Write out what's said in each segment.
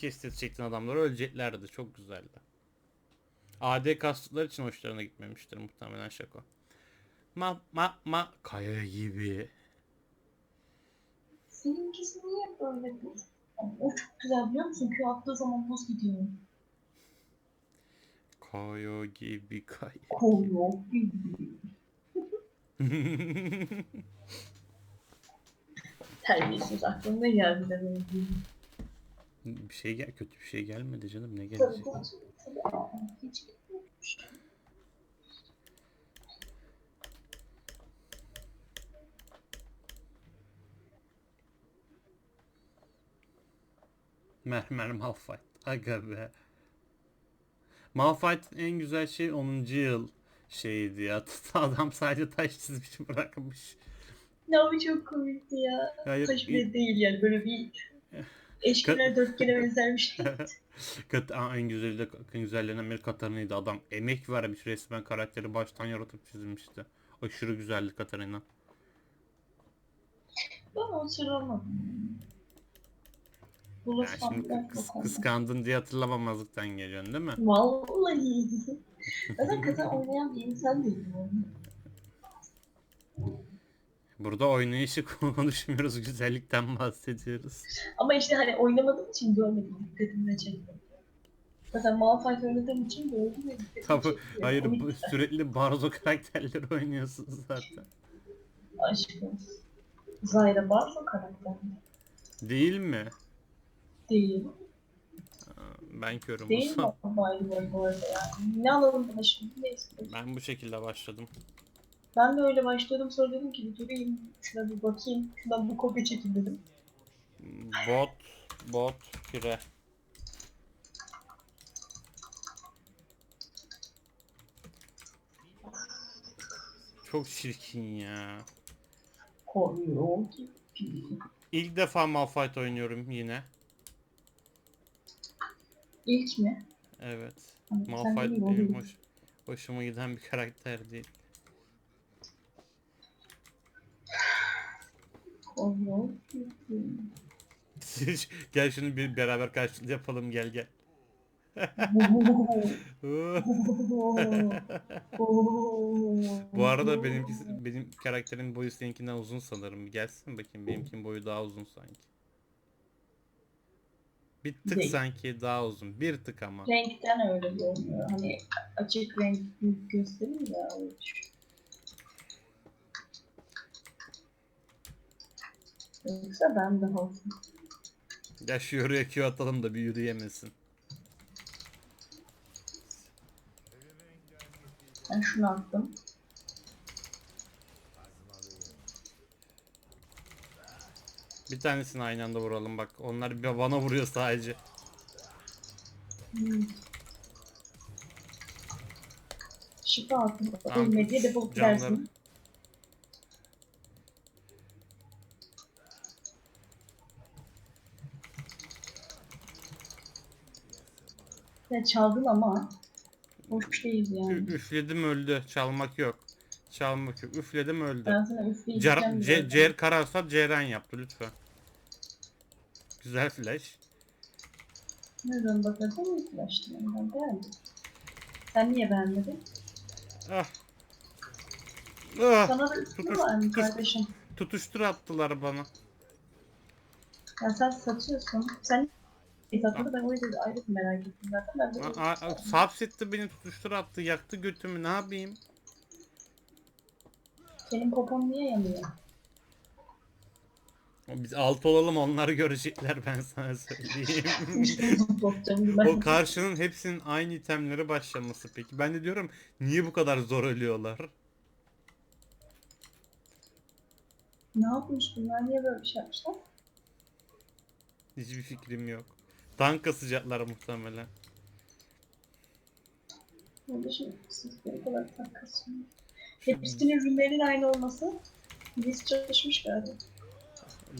kestet çektin adamları öleceklerdi. Çok güzeldi. AD kastıkları için hoşlarına gitmemiştir muhtemelen şako. Ma ma ma kaya gibi. Seninkisi niye böyle? O çok güzel biliyor musun? Köy attığı zaman buz gidiyor. Kaya gibi kaya. Koyuyor gibi. Terbiyesiz aklıma ne geldi de böyle. Bir şey gel kötü bir şey gelmedi canım ne gelecek? Mermer Malphite. Aga be. Malphite'ın en güzel şey 10. yıl şeydi ya. Adam sadece taş çizmiş bırakmış. Ya bu çok komikti ya. Hayır, Taş bile değil yani böyle bir eşkenar dörtgene benzermiş. Kat Aa, en güzeli de en güzellerinden biri Katarina'ydı. Adam emek vermiş resmen karakteri baştan yaratıp çizmişti. Aşırı güzeldi Katarina. Ben o sıralamadım. Ya Bulursan şimdi kıs- kıskandın diye hatırlamamazlıktan geliyorsun değil mi? Vallahi. Zaten kızı oynayan bir insan değilim. Burada oynayışı konuşmuyoruz, güzellikten bahsediyoruz. Ama işte hani oynamadığım için görmedim. Dikkatimi çekti. Zaten Malphite oynadığım için gördüm ve dikkatimi Tabii, çekti. Hayır bu, sürekli Barzo karakterleri oynuyorsun zaten. Aşkım. Zayra var mı karakter? Değil mi? Değil. Ben körüm. Değil mi? Baylı var bu arada yani. Ne alalım buna şimdi? Neyse. Ben bu şekilde başladım. Ben de öyle başladım sonra dedim ki bir durayım. Şuna bir bakayım. Şundan bu kopya çekin dedim. Bot, bot, pire. Çok çirkin ya. İlk defa Malphite oynuyorum yine. İlk mi? Evet. Sen Malphite benim hoş, hoşuma giden bir karakter değil. Gel şunu bir beraber karşılığı yapalım gel gel. Bu arada benim benim karakterin boyu seninkinden uzun sanırım. Gelsin bakayım benimkinin boyu daha uzun sanki. Bir tık Değil. sanki daha uzun. Bir tık ama. Renkten öyle görünüyor. Hani açık renk gösterir ya. Yoksa ben daha uzun. Gel şu yoruya Q atalım da bir yürüyemesin. Ben şunu attım. Bir tanesini aynı anda vuralım bak. Onlar bana vuruyor sadece. Hmm. Şifa attım. Tamam, Ölme diye defolup Ya çaldın ama boş değil yani. Ü- üfledim öldü. Çalmak yok. Çalmak yok. Üfledim öldü. Ben sana üfleyeceğim. Cer. Cer Ceren yaptı lütfen. Güzel flash. Nereden bakarsan iyi flaştı. Yani ben beğendim. Sen niye beğenmedin? Ah. Ah. Sana da üstüne var mı kardeşim? Tutuştur attılar bana. Ya sen satıyorsun. Sen satmadı ben o yüzden ayrı bir merak ettim zaten. Ben de A- beni tutuştur attı. Yaktı götümü. Ne yapayım? senin popon niye yanıyor? Biz alt olalım onları görecekler ben sana söyleyeyim. O karşının hepsinin aynı itemleri başlaması peki. Ben de diyorum niye bu kadar zor ölüyorlar? Ne yapmış bunlar? Niye böyle bir şey yapmışlar? Hiçbir fikrim yok. Tank kasacaklar muhtemelen. Bu kadar takılsın. Hepsinin ürünlerinin aynı olması biz çalışmış galiba.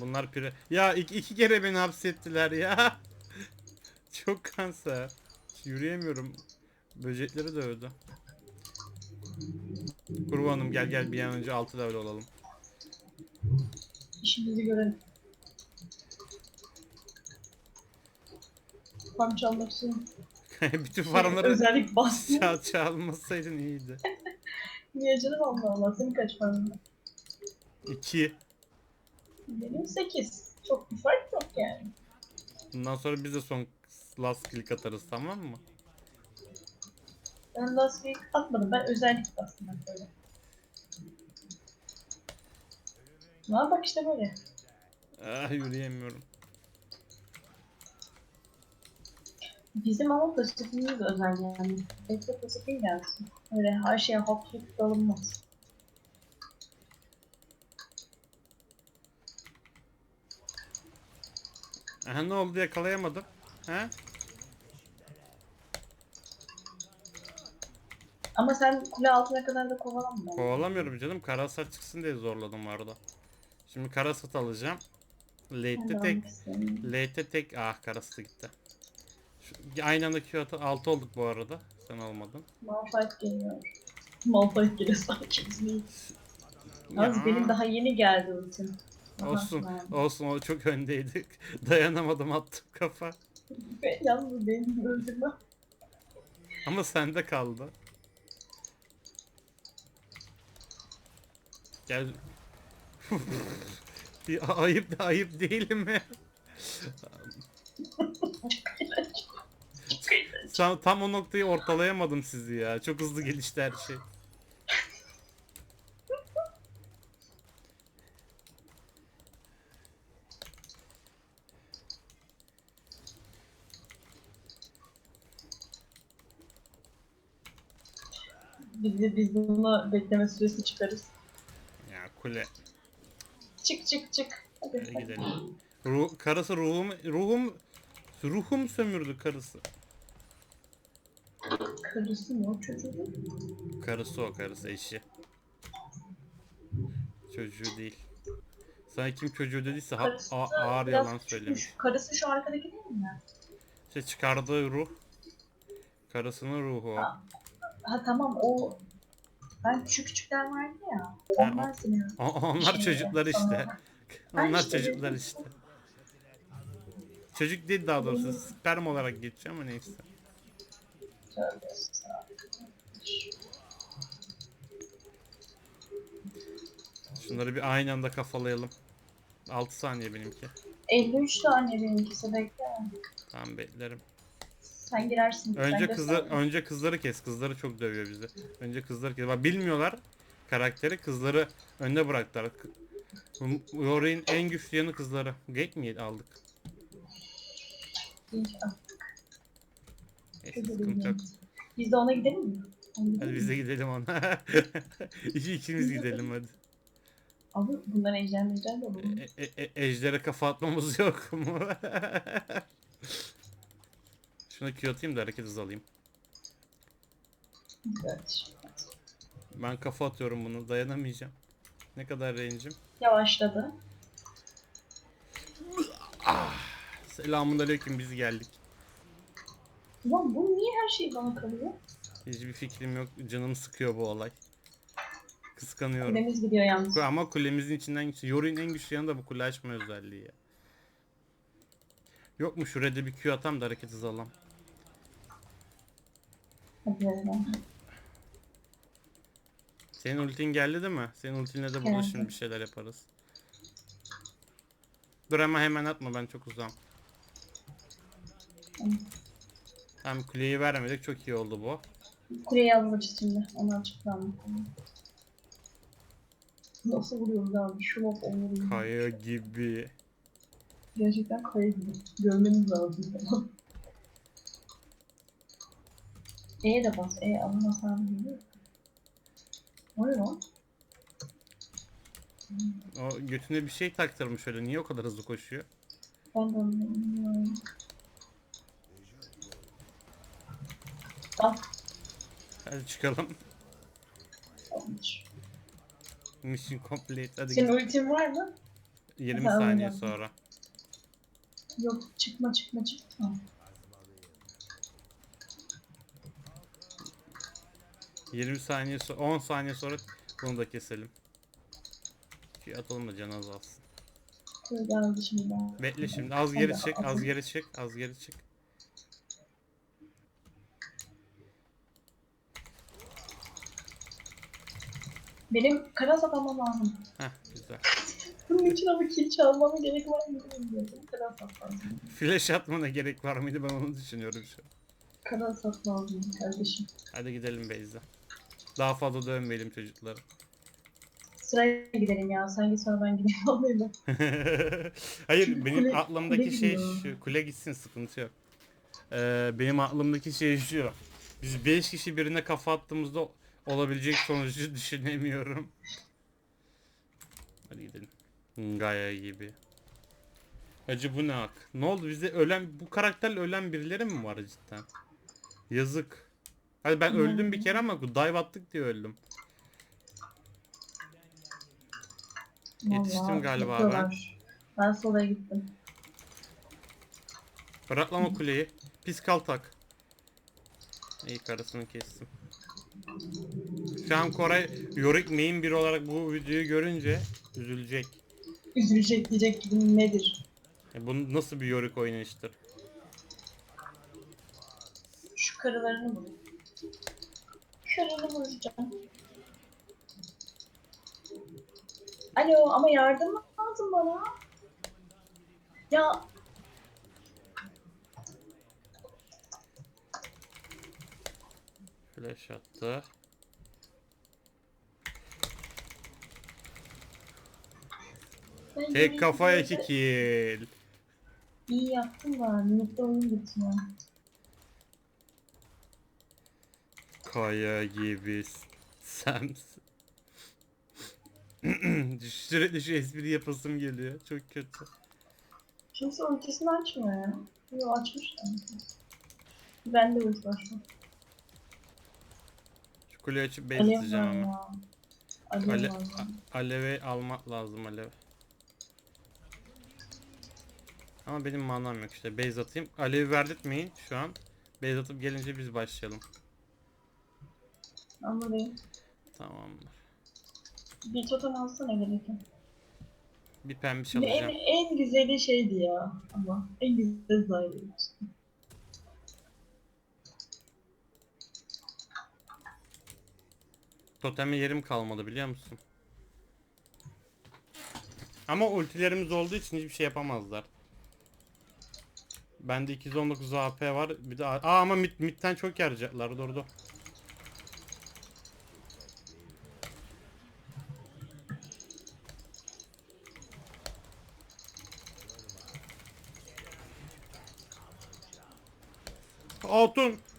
Bunlar pire. Ya iki, iki kere beni hapsettiler ya. Çok kanser. Yürüyemiyorum. Böcekleri de öldü. Kurbanım gel gel bir an önce 6 level olalım. İşimizi görelim. Farm çalmak için Bütün farmları özellik bastım. çal çalmasaydın iyiydi. Niye canım Allah Allah. Senin kaç farmın? 2. Benim 8. Çok bir fark yok yani. Bundan sonra biz de son last click atarız tamam mı? Ben last week atmadım. Ben özellik bastım hep böyle. Ne bak işte böyle. Ah yürüyemiyorum. Bizim ama pozitifimiz de özel yani. Bekle pozitifin gelsin. Öyle her şeye haplık dalınmaz. Aha ne oldu yakalayamadım. Ha? Ama sen kule altına kadar da kovalanma. Kovalamıyorum canım. Karasat çıksın diye zorladım orada. Şimdi karasat alacağım. Late'de de tek. Late'de tek. Ah karası gitti. Aynı anda Q atı 6 olduk bu arada. Sen olmadın. Malphite geliyor. Malphite geliyor sanki bizim. Yalnız Ya. benim daha yeni geldi ultim. Aha, Olsun. verdim. Olsun o çok öndeydik. Dayanamadım attım kafa. Ve Yalnız benim öldürmem. Ama sende kaldı. Gel. Bir ayıp ayıp değil mi? Tam, tam o noktayı ortalayamadım sizi ya. Çok hızlı gelişti her şey. Biz de biz buna bekleme süresi çıkarız. Ya kule. Çık çık çık. Hadi. gidelim. Ruh, karısı ruhum ruhum ruhum sömürdü karısı. Karısı mı o çocuğu? Karısı o karısı eşi. Çocuğu değil. Sana kim çocuğu dediyse ha- Karısı a- ağır biraz yalan küçükmüş. söylemiş. Karısı şu arkadaki değil mi? İşte çıkardığı ruh. Karısının ruhu o. Ha. Ha tamam o ben küçük küçükler vardı ya. Ha, Onlar seni. O- onlar Şey, çocuklar işte. sonra- Ben Onlar işte çocuklar dedim. işte. Çocuk değil daha doğrusu. Sperm olarak geçiyor ama neyse. Şunları bir aynı anda kafalayalım. 6 saniye benimki. 53 tane benimkisi bekle. Tamam beklerim. Sen girersin. sen Önce kızı göster. önce kızları kes. Kızları çok dövüyor bizi. Önce kızları kes. Bak bilmiyorlar karakteri. Kızları önde bıraktılar. Yori'nin en güçlü yanı kızları. Gate mi aldık? İyi, ah, Neyse sıkıntı yok. Biz de ona gidelim mi? Ona gidelim Hadi mi? biz de gidelim ona. İki ikimiz gidelim hadi. Abi bunlar ejder mejder de olur. E, e, e, ejdere kafa atmamız yok mu? Şuna Q atayım da hareket hızı alayım. Evet. Ben kafa atıyorum bunu dayanamayacağım. Ne kadar range'im? Yavaşladı. Selamun aleyküm biz geldik. Ulan bu niye her şey bana kalıyor? Hiçbir fikrim yok. Canım sıkıyor bu olay. Kıskanıyorum. Kulemiz gidiyor yalnız. Ama kulemizin içinden güçlü. Yori'nin en güçlü yanı da bu kule açma özelliği ya. Yok mu şuraya da bir Q atam da hareket hızı alam. Hadi. Senin ultin geldi değil mi? Senin ultinle de burada şimdi bir şeyler yaparız. Dur ama hemen atma ben çok uzağım. Tamam. Tam kuleyi vermedik çok iyi oldu bu. Kuleyi alacağız şimdi. Onu açıklandı. Nasıl vuruyoruz abi? Şu laf olur. Kaya gibi. Gerçekten kaya gibi. Görmeniz lazım falan. E'ye de bas. E alın hasarı geliyor. O ne lan? O götüne bir şey taktırmış öyle. Niye o kadar hızlı koşuyor? Ben de onu Al. Hadi çıkalım. Almış. Mission complete. Hadi Senin git. ultin var mı? 20 Tamam, saniye tamam. sonra. Yok çıkma çıkma çıkma. 20 saniye sonra 10 saniye sonra bunu da keselim. Ki atalım da canı azalsın. Geldi şimdi. Bekle şimdi az geri çık, az geri çık, az geri çık. Benim kara satmam lazım. Heh güzel. Bunun için ama kill çalmama gerek var mı bilmiyorum. Kara sat lazım. Flash atmana gerek var mıydı ben onu düşünüyorum şu an. Kara sat lazım kardeşim. Hadi gidelim Beyza. Daha fazla dövmeyelim çocukları. Sıraya gidelim ya. Sen git sonra ben gideyim. Bak. Hayır Çünkü benim kule- aklımdaki kule şey gidiyor. şu. Kule gitsin sıkıntı yok. Ee, benim aklımdaki şey şu. Biz 5 kişi birine kafa attığımızda olabilecek sonucu düşünemiyorum. Hadi gidelim. Gaya gibi. Acı bu ne hak? Ne oldu bize ölen bu karakterle ölen birileri mi var cidden? Yazık. Hadi ben öldüm bir kere ama dive attık diye öldüm. Yetiştim Vallahi galiba ben. Ben solaya gittim. Bıraklama kuleyi. Pis kaltak. İyi karısını kestim. Şu an Koray Yorick main bir olarak bu videoyu görünce üzülecek. Üzülecek diyecek gibi nedir? E bu nasıl bir Yorick oynayıştır? Şu karılarını vur. Karını vuracağım. Alo ama yardım lazım bana. Ya Flash attı. ben Tek kafaya iki kill. İyi yaptım da minikte oyun bitmiyor. Kaya gibi Sams. Sürekli şu espri yapasım geliyor. Çok kötü. Kimse ultisini açmıyor ya. Yo açmış. Ben de ulti var kuleyi açıp base Alev atacağım ama. ya. Alev Ale var a- almak lazım alev. Ama benim manam yok işte. Base atayım. Alevi verdirtmeyin şu an. Base atıp gelince biz başlayalım. Anladın. Tamamdır. Bir totem alsana gerekiyor. Bir pembiş En, alacağım. en güzeli şeydi ya ama en güzeli Zyra. Toteme yerim kalmadı biliyor musun? Ama ultilerimiz olduğu için hiçbir şey yapamazlar. Bende 219 AP var. Bir de Aa ama mid, midden çok yarayacaklar. Durdu. Altın.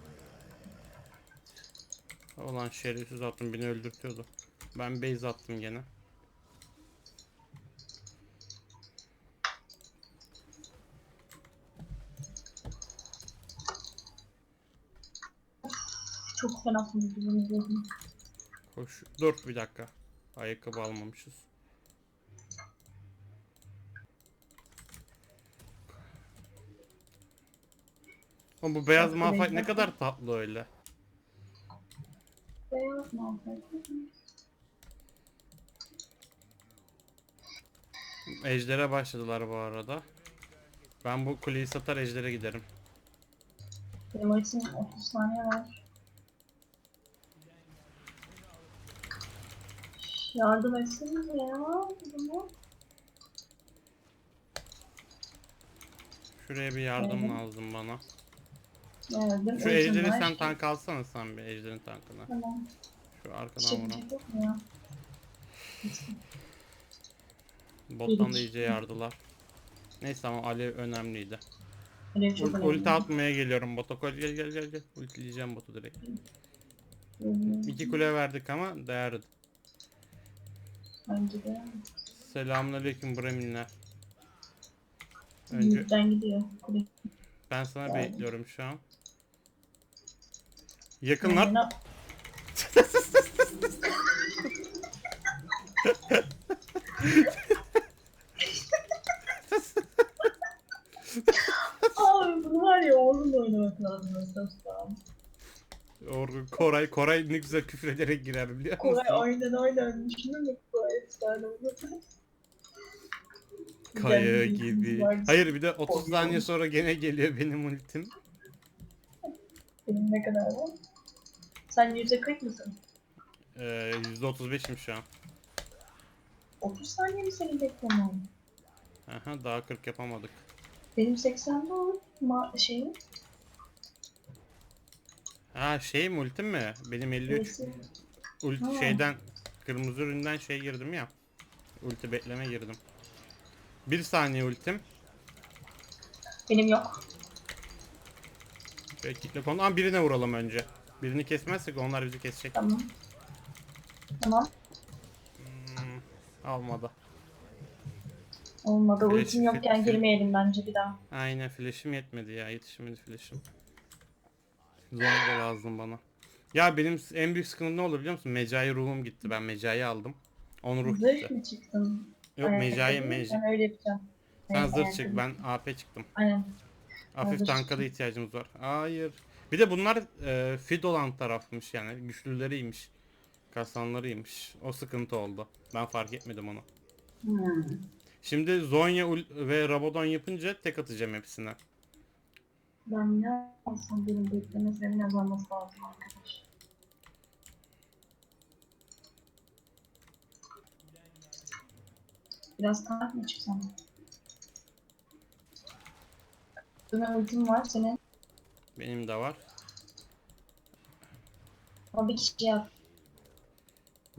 Ulan şerefsiz attım beni öldürtüyordu. Ben base attım gene. Çok fena. Koş. Dur bir dakika. Ayakkabı almamışız. Ama bu beyaz malphite ne kadar tatlı öyle. Beyaz. Ejder'e başladılar bu arada. Ben bu kuleyi satar Ejder'e giderim. Benim için 30 saniye var. Yardım etseniz ya. Bunu. Şuraya bir yardım lazım bana. Yardım Şu etsin Ejder'i var. sen tank alsana sen bir Ejder'in tankına. Tamam. Şu arkadan vuran. yok mu ya? Bottan da iyice yardılar. Neyse ama Alev önemliydi. Öyle çok Ul- önemli. ulti atmaya geliyorum bota. Koy, Gel gel gel gel. Ultileyeceğim botu direkt. Hı hı. İki kule verdik ama değerli. Bence de. Selamünaleyküm Breminler. Önce Önce... gidiyor. Kule. ben sana bekliyorum şu an. Yakınlar. Yani- Abi bunu var ya oğlumla oynamak lazım esasında. Or Koray Koray ne güzel küfür ederek girer biliyor musun? Kolay aynen aynen düşünür mü? Kolay efsane olur. Kaya var. Hayır bir de 30 Oluyor. saniye sonra gene geliyor benim ultim. Benim ne kadar var? Sen yüzde kırk mısın? Ee, %35'im şu an. 30 saniye mi seni beklemem? Aha, daha 40 yapamadık. Benim 80'de olur ma şeyim. Ha şey mi ultim mi? Benim 53 Birisi- ult Ha. şeyden kırmızı üründen şey girdim ya. Ulti bekleme girdim. Bir saniye ultim. Benim yok. Kitle konu. Ama birine vuralım önce. Birini kesmezsek onlar bizi kesecek. Tamam. Tamam. Hmm, almadı. Olmadı. Flash- Ultim yokken flash- girmeyelim bence bir daha. Aynen flash'im yetmedi ya. Yetişmedi flash'im. Zor da lazım bana. Ya benim en büyük sıkıntım ne olur biliyor musun? Mecai ruhum gitti. Ben Mecai aldım. 10 ruh Zırh gitti. mı çıktın? Yok Aynen, Mecai değil mi? Mecai. Ben öyle yapacağım. Sen Aynen, zırh çık ben AP çıktım. Aynen. Hafif zırh tanka da ihtiyacımız var. Hayır. Bir de bunlar e, fid olan tarafmış yani. Güçlüleriymiş. Kasanlarıymış. O sıkıntı oldu. Ben fark etmedim onu. Hmm. Şimdi Zonya ve Rabadon yapınca tek atacağım hepsine. Ben ne alsam benim bekleme süremin azalması lazım arkadaş. Biraz tank mı çıksam? Ömer ultim var senin. Benim de var. Ama bir kişi yap.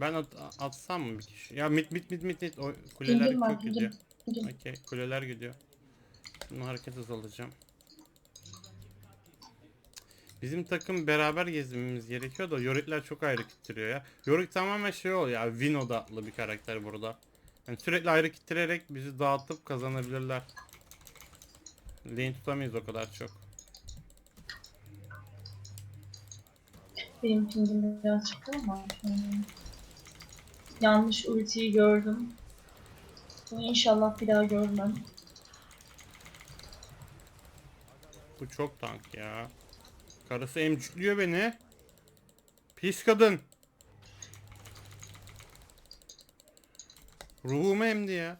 Ben at- atsam mı bir kişi? Ya mit mit mit mit mit. O kuleler Pingim var gidiyor. Pingim. Okey kuleler gidiyor. Bunu hareket hızı alacağım. Bizim takım beraber gezmemiz gerekiyor da Yorikler çok ayrı kittiriyor ya. Yorik tamamen şey oluyor ya win odaklı bir karakter burada. Yani sürekli ayrı kittirerek bizi dağıtıp kazanabilirler. Lane tutamayız o kadar çok. Benim pingim biraz çıktı ama. hmm. Yanlış ultiyi gördüm. Bunu inşallah bir daha görmem. Bu çok tank ya. Karısı emcikliyor beni. Pis kadın. Ruhumu emdi ya.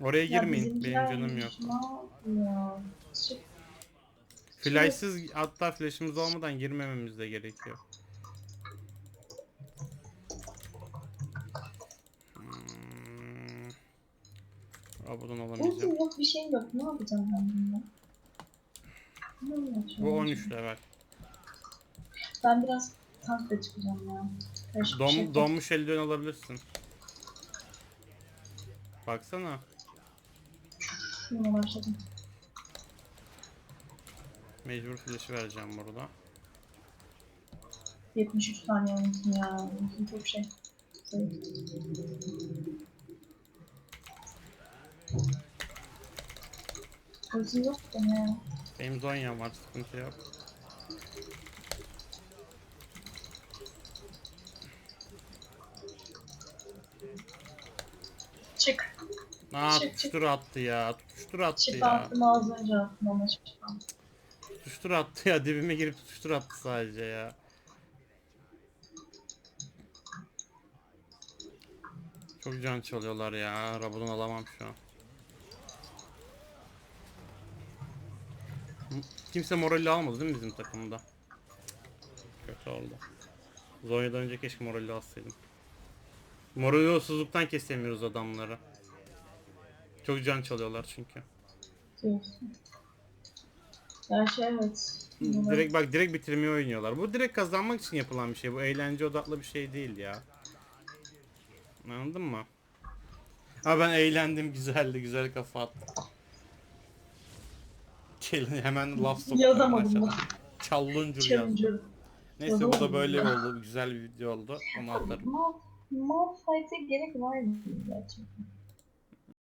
Oraya girmeyin. Benim canım yok. Flashsız hatta flash'ımız olmadan girmememiz de gerekiyor. Abadan olamayacağım. Ultim yok bir şeyim yok. Ne yapacağım ben bununla? Bu 13 level. Ben biraz tankla çıkacağım ya. Karışık Dom, şey. donmuş eldiven alabilirsin. Baksana. Şuna başladım. Mecbur flash'ı vereceğim burada. 73 saniye ultim ya. Çok şey. Ultim yok da ne? Benim Zonya'm var sıkıntı yok. Çık. Aa Çık, çık. tutuştur attı ya. Tutuştur attı Şifa ya. attım ağzınca attım ama şifa. Tutuştur attı ya. Dibime girip tutuştur attı sadece ya. Çok can çalıyorlar ya. Rabadon alamam şu an. Kimse morali almadı değil mi bizim takımda? Kötü oldu. Zonya'dan önce keşke morali alsaydım. Moraliosuzluktan kesemiyoruz adamları. Çok can çalıyorlar çünkü. Diyorsun. Gerçi evet. Bunlar- Direkt bak direkt bitirmeyi oynuyorlar. Bu direkt kazanmak için yapılan bir şey. Bu eğlence odaklı bir şey değil ya. Anladın mı? Ha ben eğlendim güzeldi güzel kafa attım. Kelin hemen laf soktu. Yazamadım yazdı. Challenger. Neyse bu da böyle oldu. Güzel bir video oldu. Onu atarım. Mal, mal fight'e gerek var mı gerçekten?